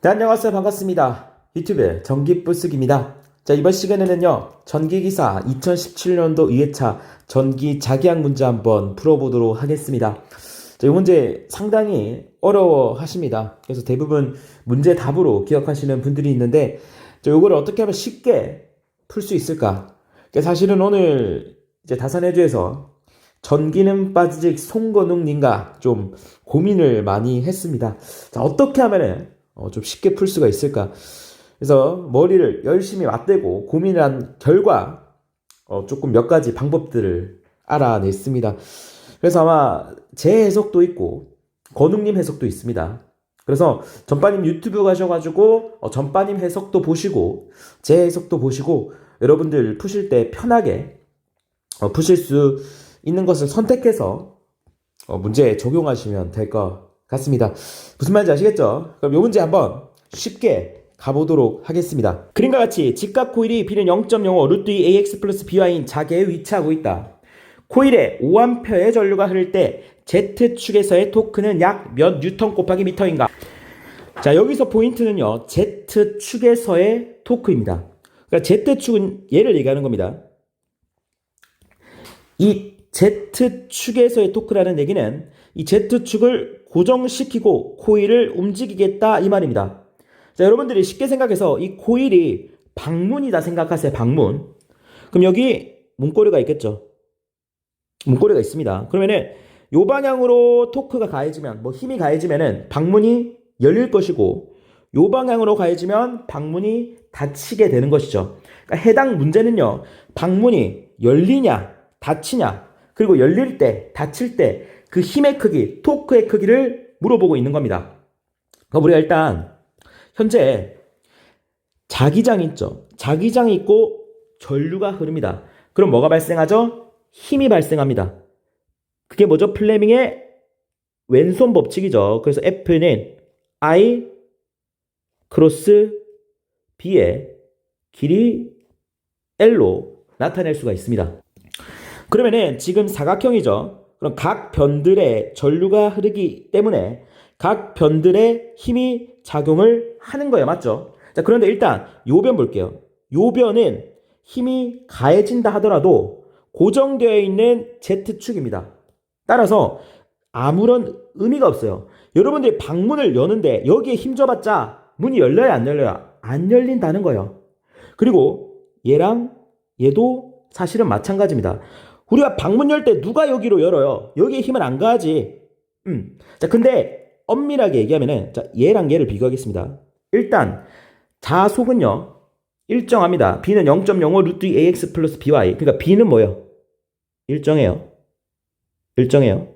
네, 안녕하세요. 반갑습니다. 유튜브 전기부스기입니다. 자, 이번 시간에는요, 전기기사 2017년도 2회차 전기 자기학 문제 한번 풀어보도록 하겠습니다. 자, 이 문제 상당히 어려워 하십니다. 그래서 대부분 문제 답으로 기억하시는 분들이 있는데, 자, 요거를 어떻게 하면 쉽게 풀 수 있을까? 사실은 오늘 이제 다산해주에서 전기는 빠지직 송건웅님과 좀 고민을 많이 했습니다. 자, 어떻게 하면은 어, 좀 쉽게 풀 수가 있을까? 그래서 머리를 열심히 맞대고 고민을 한 결과 어, 조금 몇 가지 방법들을 알아냈습니다. 그래서 아마 제 해석도 있고 건웅님 해석도 있습니다. 그래서 전빠님 유튜브 가셔가지고 어, 전빠님 해석도 보시고 제 해석도 보시고 여러분들 푸실 때 편하게 어, 푸실 수 있는 것을 선택해서 어, 문제에 적용하시면 될 것 같습니다. 무슨 말인지 아시겠죠? 그럼 이 문제 한번 쉽게 가보도록 하겠습니다. 그림과 같이 직각 코일이 B는 0.05 루트 2 AX 플러스 BY인 자개에 위치하고 있다. 코일에 5A의 전류가 흐를 때 Z축에서의 토크는 약 몇 뉴턴 곱하기 미터인가? 자, 여기서 포인트는요, Z축에서의 토크입니다. 그러니까 Z축은 얘를 얘기하는 겁니다. 이 Z축에서의 토크라는 얘기는 이 Z축을 고정시키고 코일을 움직이겠다 이 말입니다. 자, 여러분들이 쉽게 생각해서 이 코일이 방문이다 생각하세요. 방문. 그럼 여기 문고리가 있겠죠. 문고리가 있습니다. 그러면은 요 방향으로 토크가 가해지면 뭐 힘이 가해지면은 방문이 열릴 것이고 요 방향으로 가해지면 방문이 닫히게 되는 것이죠. 그러니까 해당 문제는요. 방문이 열리냐 닫히냐 그리고 열릴 때 닫힐 때 그 힘의 크기 토크의 크기를 물어보고 있는 겁니다. 그럼 우리가 일단 현재 자기장이 있죠. 자기장이 있고 전류가 흐릅니다. 그럼 뭐가 발생하죠? 힘이 발생합니다. 그게 뭐죠? 플레밍의 왼손 법칙이죠. 그래서 F는 I 크로스 B의 길이 L로 나타낼 수가 있습니다. 그러면은 지금 사각형이죠. 그럼 각 변들의 전류가 흐르기 때문에 각 변들의 힘이 작용을 하는 거예요. 맞죠? 자, 그런데 일단 요변 볼게요. 요 변은 힘이 가해진다 하더라도 고정되어 있는 Z축입니다. 따라서 아무런 의미가 없어요. 여러분들이 방문을 여는데 여기에 힘줘봤자 문이 열려야 안 열려야 안 열린다는 거예요. 그리고 얘랑 얘도 사실은 마찬가지입니다. 우리가 방문 열 때 누가 여기로 열어요? 여기에 힘을 안 가하지. 음. 자, 근데 엄밀하게 얘기하면은 자, 얘랑 얘를 비교하겠습니다. 일단 자속은요. 일정합니다. B는 0.05 루트 AX 플러스 BY. 그러니까 B는 뭐예요? 일정해요. 일정해요.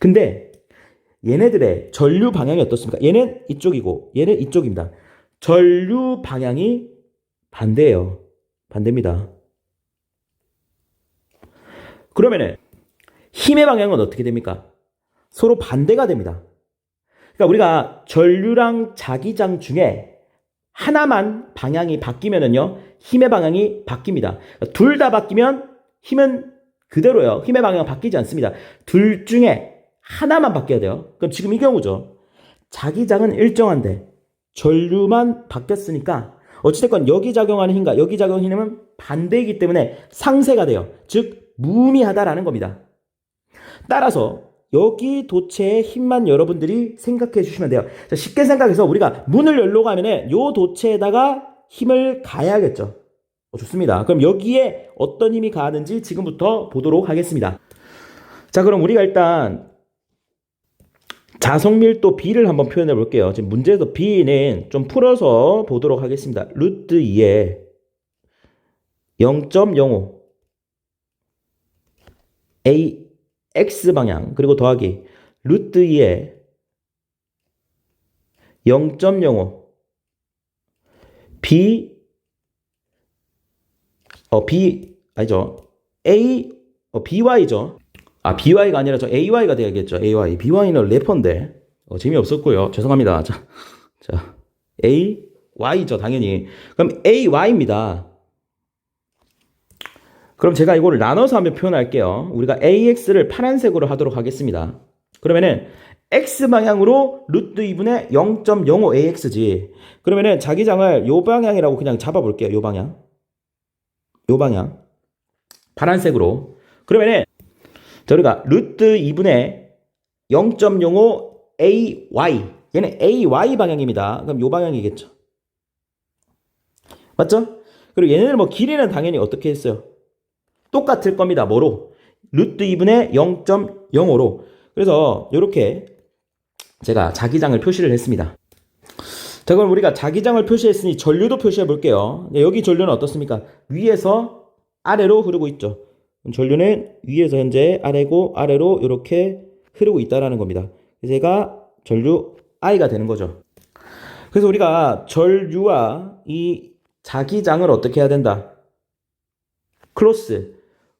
근데 얘네들의 전류 방향이 어떻습니까? 얘는 이쪽이고 얘는 이쪽입니다. 전류 방향이 반대예요. 반대입니다. 그러면은 힘의 방향은 어떻게 됩니까? 서로 반대가 됩니다. 그러니까 우리가 전류랑 자기장 중에 하나만 방향이 바뀌면은요, 힘의 방향이 바뀝니다. 둘다 바뀌면 힘은 그대로예요. 힘의 방향은 바뀌지 않습니다. 둘 중에 하나만 바뀌어야 돼요. 그럼 지금 이 경우죠. 자기장은 일정한데 전류만 바뀌었으니까 어찌됐건 여기 작용하는 힘과 여기 작용하는 힘은 반대이기 때문에 상쇄가 돼요. 즉 무의미하다라는 겁니다. 따라서 여기 도체의 힘만 여러분들이 생각해 주시면 돼요. 자, 쉽게 생각해서 우리가 문을 열려고 하면은 요 도체에다가 힘을 가해야겠죠. 어, 좋습니다. 그럼 여기에 어떤 힘이 가하는지 지금부터 보도록 하겠습니다. 자, 그럼 우리가 일단 자성밀도 B를 한번 표현해 볼게요. 지금 문제에서 B는 좀 풀어서 보도록 하겠습니다. 루트 2에 0.05 A X 방향. 그리고 더하기 루트 2에 0.05 B 어 B 아니죠. A 어 BY죠. 아 BY가 아니라 저 AY가 돼야겠죠. AY BY는 래퍼인데. 어, 재미없었고요. 죄송합니다. 자, 자 AY죠 당연히. 그럼 AY입니다 그럼 제가 이거를 나눠서 한번 표현할게요. 우리가 AX를 파란색으로 하도록 하겠습니다. 그러면은 x 방향으로 루트 2분의 0.05ax지. 그러면은 자기장을 요 방향이라고 그냥 잡아볼게요. 요 방향. 요 방향. 파란색으로. 그러면은 자 우리가 루트 2분의 0.05 ay 얘는 ay 방향입니다. 그럼 요 방향이겠죠. 맞죠? 그리고 얘네들 뭐 길이는 당연히 어떻게 했어요? 똑같을 겁니다. 뭐로? 루트 2분의 0.05로. 그래서 이렇게 제가 자기장을 표시를 했습니다. 자, 그럼 우리가 자기장을 표시했으니 전류도 표시해 볼게요. 네, 여기 전류는 어떻습니까? 위에서 아래로 흐르고 있죠. 전류는 위에서 현재 아래고 아래로 이렇게 흐르고 있다라는 겁니다. 얘가 전류 I가 되는 거죠. 그래서 우리가 전류와 이 자기장을 어떻게 해야 된다? 크로스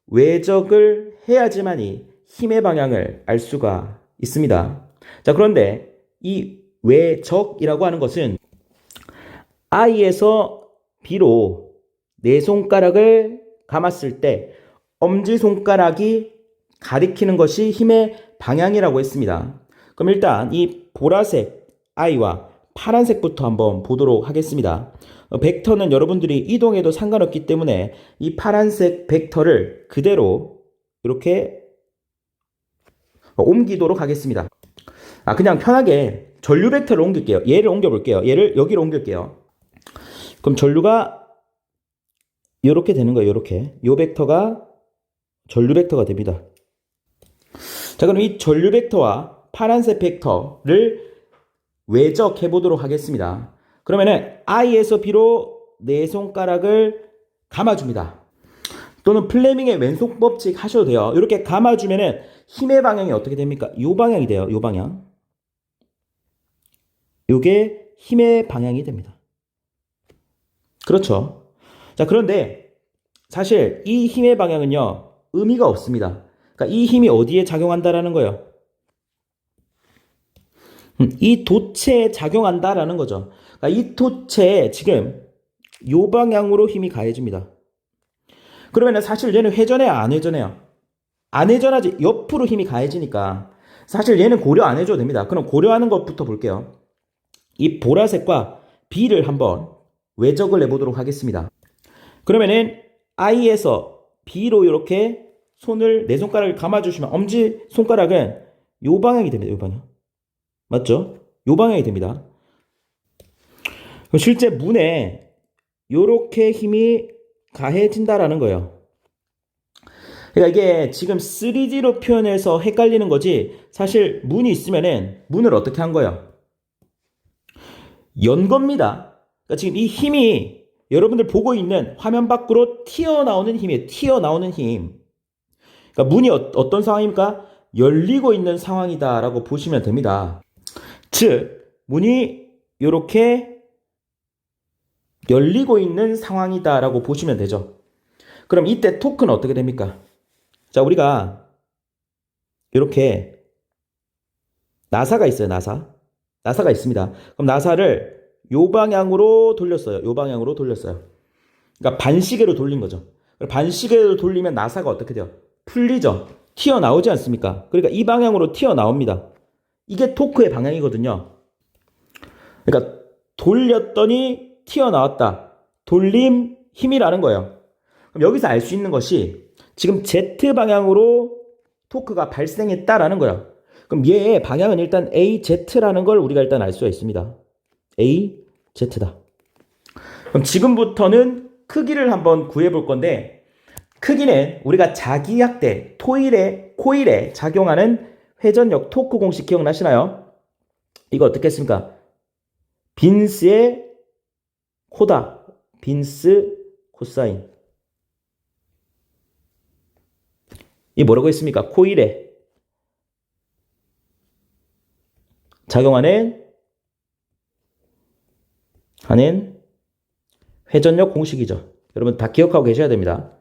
외적을 해야지만이 힘의 방향을 알 수가 있습니다. 자, 그런데 이 외적이라고 하는 것은 I에서 B로 네 손가락을 감았을 때 엄지 손가락이 가리키는 것이 힘의 방향이라고 했습니다. 그럼 일단 이 보라색 I와 파란색부터 한번 보도록 하겠습니다. 어, 벡터는 여러분들이 이동해도 상관없기 때문에 이 파란색 벡터를 그대로 이렇게 옮기도록 하겠습니다. 아, 그냥 편하게 전류 벡터를 옮길게요. 얘를 옮겨볼게요. 얘를 여기로 옮길게요. 그럼 전류가 이렇게 되는 거예요. 이렇게. 요 벡터가 전류 벡터가 됩니다. 자, 그럼 이 전류 벡터와 파란색 벡터를 외적해 보도록 하겠습니다. 그러면은 I에서 B로 네 손가락을 감아줍니다. 또는 플레밍의 왼손 법칙 하셔도 돼요. 이렇게 감아주면은 힘의 방향이 어떻게 됩니까? 요 방향이 돼요. 요 방향. 요게 힘의 방향이 됩니다. 그렇죠. 자, 그런데 사실 이 힘의 방향은요, 의미가 없습니다. 그러니까 이 힘이 어디에 작용한다라는 거예요? 음, 이 도체에 작용한다라는 거죠. 그러니까 이 도체에 지금 요 방향으로 힘이 가해집니다. 그러면 사실 얘는 회전해 안 회전해요? 안 회전하지 옆으로 힘이 가해지니까 사실 얘는 고려 안 해줘도 됩니다. 그럼 고려하는 것부터 볼게요. 이 보라색과 B를 한번 외적을 내보도록 하겠습니다. 그러면은 I에서 B로 이렇게 손을 네 손가락을 감아주시면 엄지 손가락은 요 방향이 됩니다. 요 방향. 맞죠? 요 방향이 됩니다. 실제 문에 요렇게 힘이 가해진다라는 거예요. 그러니까 이게 지금 3D로 표현해서 헷갈리는 거지 사실 문이 있으면은 문을 어떻게 한 거예요? 연 겁니다. 그러니까 지금 이 힘이 여러분들 보고 있는 화면 밖으로 튀어나오는 힘이에요. 튀어나오는 힘. 그러니까 문이 어, 어떤 상황입니까? 열리고 있는 상황이다라고 보시면 됩니다. 즉, 문이 이렇게 열리고 있는 상황이다라고 보시면 되죠. 그럼 이때 토크는 어떻게 됩니까? 자, 우리가 이렇게 나사가 있어요, 나사. 나사가 있습니다. 그럼 나사를 요 방향으로 돌렸어요. 요 방향으로 돌렸어요. 그러니까 반시계로 돌린 거죠. 반시계로 돌리면 나사가 어떻게 돼요? 풀리죠. 튀어나오지 않습니까? 그러니까 이 방향으로 튀어나옵니다. 이게 토크의 방향이거든요. 그러니까 돌렸더니 튀어나왔다. 돌림 힘이라는 거예요. 그럼 여기서 알 수 있는 것이 지금 Z 방향으로 토크가 발생했다라는 거예요. 그럼 얘의 방향은 일단 AZ라는 걸 우리가 일단 알 수가 있습니다. AZ다. 그럼 지금부터는 크기를 한번 구해 볼 건데 크기는 우리가 자기약 대 토일에 코일에 작용하는 회전력 토크 공식 기억나시나요? 이거 어떻게 했습니까? 빈스의 코다. 빈스 코사인. 이 뭐라고 했습니까? 코일에 작용하는 하는 회전력 공식이죠. 여러분 다 기억하고 계셔야 됩니다.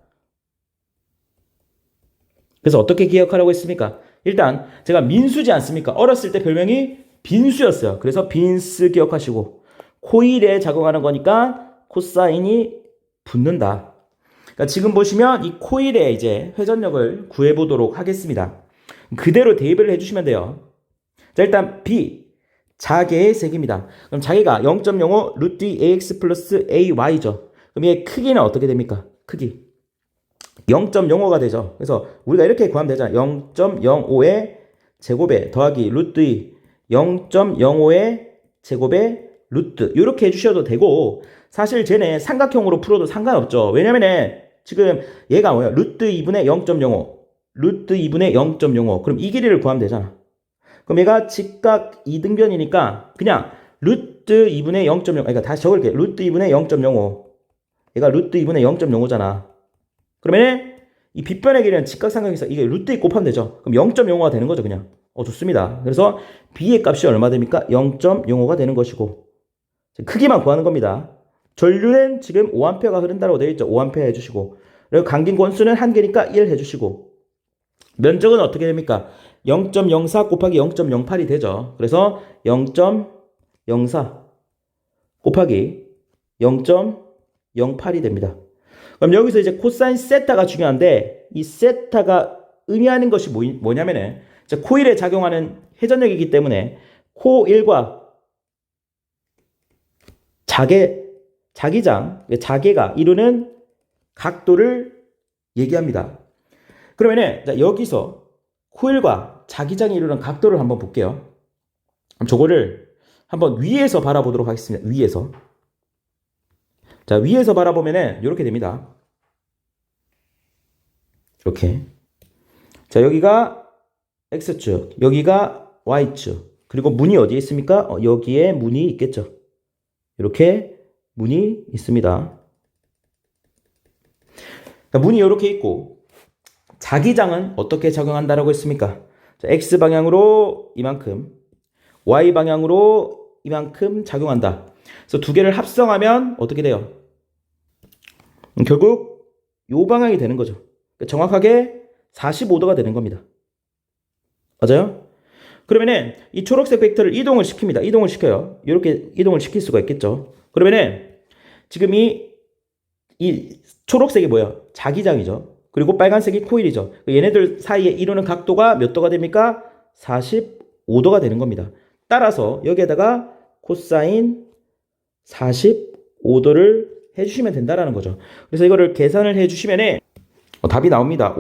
그래서 어떻게 기억하라고 했습니까? 일단 제가 민수지 않습니까? 어렸을 때 별명이 빈수였어요. 그래서 빈스 기억하시고 코일에 작용하는 거니까 코사인이 붙는다. 그러니까 지금 보시면 이 코일의 이제 회전력을 구해 보도록 하겠습니다. 그대로 대입을 해 주시면 돼요. 자, 일단 B. 자개의 세기입니다. 그럼 자개가 0.05 루트 ax 플러스 ay죠. 그럼 얘 크기는 어떻게 됩니까? 크기. 0.05가 되죠. 그래서 우리가 이렇게 구하면 되잖아. 0.05의 제곱에 더하기 루트 2 0.05의 제곱에 루트 이렇게 해주셔도 되고 사실 쟤네 삼각형으로 풀어도 상관없죠. 왜냐면은 지금 얘가 뭐야? 루트 2분의 0.05 루트 2분의 0.05 그럼 이 길이를 구하면 되잖아. 그럼 얘가 직각 2등변이니까 그냥 루트 2분의 0.0 그러니까 다시 적을게. 루트 2분의 0.05 얘가 루트 2분의 0.05잖아. 그러면 이 빗변의 길이는 직각삼각에서 이게 루트 2 곱하면 되죠. 그럼 0.05가 되는 거죠, 그냥. 어, 좋습니다. 그래서 b의 값이 얼마 됩니까? 0.05가 되는 것이고 크기만 구하는 겁니다. 전류는 지금 5A가 흐른다고 되어 있죠. 5A 해주시고 그리고 감긴 권수는 한 개니까 1 해주시고 면적은 어떻게 됩니까? 0.04 곱하기 0.08이 되죠. 그래서 0.04 곱하기 0.08이 됩니다. 그럼 여기서 이제 코사인 세타가 중요한데 이 세타가 의미하는 것이 뭐, 뭐냐면은 코일에 작용하는 회전력이기 때문에 코 1과 자개 자기장 자개가 이루는 각도를 얘기합니다. 그러면은 자, 여기서 코일과 자기장이 이루는 각도를 한번 볼게요. 그럼 저거를 한번 위에서 바라보도록 하겠습니다. 위에서. 자, 위에서 바라보면은 이렇게 됩니다. 이렇게. 자, 여기가 X축, 여기가 Y축. 그리고 문이 어디에 있습니까? 어, 여기에 문이 있겠죠. 이렇게 문이 있습니다. 자, 문이 이렇게 있고 자기장은 어떻게 작용한다라고 했습니까? 자, X 방향으로 이만큼, Y 방향으로 이만큼 작용한다. 그래서 두 개를 합성하면 어떻게 돼요? 음, 결국 요 방향이 되는 거죠. 그러니까 정확하게 45도가 되는 겁니다. 맞아요? 그러면은 이 초록색 벡터를 이동을 시킵니다. 이동을 시켜요. 이렇게 이동을 시킬 수가 있겠죠. 그러면은 지금 이, 이 초록색이 뭐예요? 자기장이죠. 그리고 빨간색이 코일이죠. 얘네들 사이에 이루는 각도가 몇 도가 됩니까? 45도가 되는 겁니다. 따라서 여기에다가 코사인 45도를 해주시면 된다라는 거죠. 그래서 이거를 계산을 해주시면 어, 답이 나옵니다.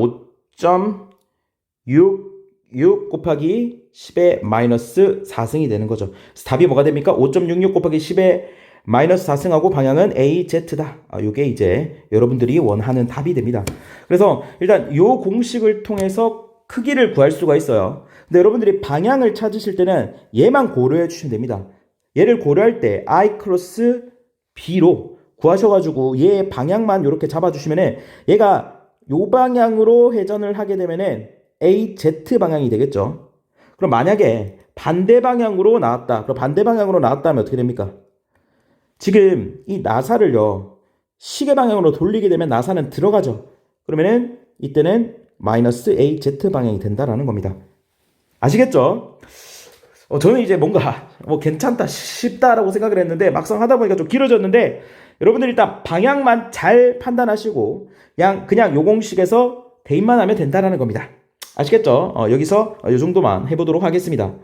5.66 곱하기 10의 마이너스 4승이 되는 거죠. 답이 뭐가 됩니까? 5.66 곱하기 10의 마이너스 4승하고 방향은 AZ다. 아, 요게 이제 여러분들이 원하는 답이 됩니다. 그래서 일단 요 공식을 통해서 크기를 구할 수가 있어요. 근데 여러분들이 방향을 찾으실 때는 얘만 고려해 주시면 됩니다. 얘를 고려할 때 I 크로스 B로 구하셔가지고 얘 방향만 이렇게 잡아주시면은 얘가 요 방향으로 회전을 하게 되면은 AZ 방향이 되겠죠. 그럼 만약에 반대 방향으로 나왔다. 그럼 반대 방향으로 나왔다면 어떻게 됩니까? 지금 이 나사를요 시계 방향으로 돌리게 되면 나사는 들어가죠. 그러면은 이때는 마이너스 AZ 방향이 된다라는 겁니다. 아시겠죠? 어, 저는 이제 뭔가 뭐 괜찮다 쉽다라고 생각을 했는데 막상 하다 보니까 좀 길어졌는데 여러분들 일단 방향만 잘 판단하시고 그냥 그냥 요 공식에서 대입만 하면 된다라는 겁니다. 아시겠죠? 어, 여기서 이 정도만 해보도록 하겠습니다.